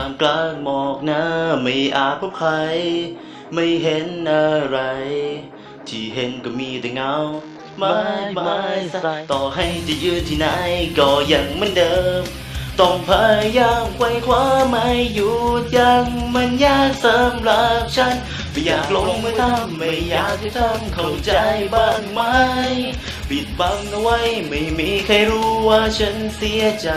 ามกลางหมอกหน้าไม่อาจพบใคร ไม่เห็นอะไร ที่เห็นก็มีแต่เงาไม้ไม้สายต่อให้จะยืนที่ไหนก็ยังเหมือนเดิม ต้องพยายามไขว้คว้าไม่หยุดยังมันยากสำหรับฉันไม่อยากลงมือทำไม่อยากจะทำเข้าใจบ้างไหมปิดบังเอาไว้ไม่มีใครรู้ว่าฉันเสียใจ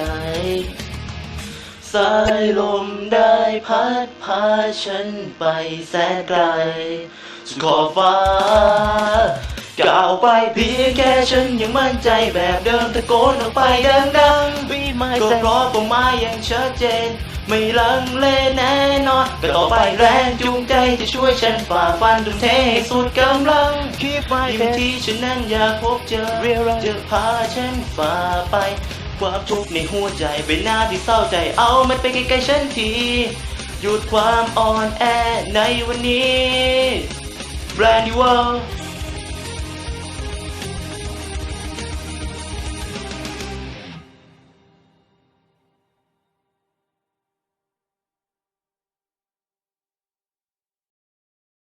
สายลมได้พัดพาฉันไปแสนไกลสุดขอบฟ้าก้าวไปเพียงแค่ฉันยังมั่นใจแบบเดิมตะโกนออกไปดังๆ Be my ก็เพราะเป้าหมายยังชัดเจน ไม่ลังเลแน่นอนก็ต่อไปแรงจูงใจจะช่วยฉันฝ่าฟันทุ่มเทให้สุดกำลัง Keep my ยิ่ง head ที่ฉันนั้นอยากพบเจอ Realize จะพาฉันฝ่าไป ความทุกข์ในหัวใจเป็นหน้าที่เศร้าใจเอามันไปไกลๆฉันทีหยุดความอ่อนแอในวันนี้ Brand new world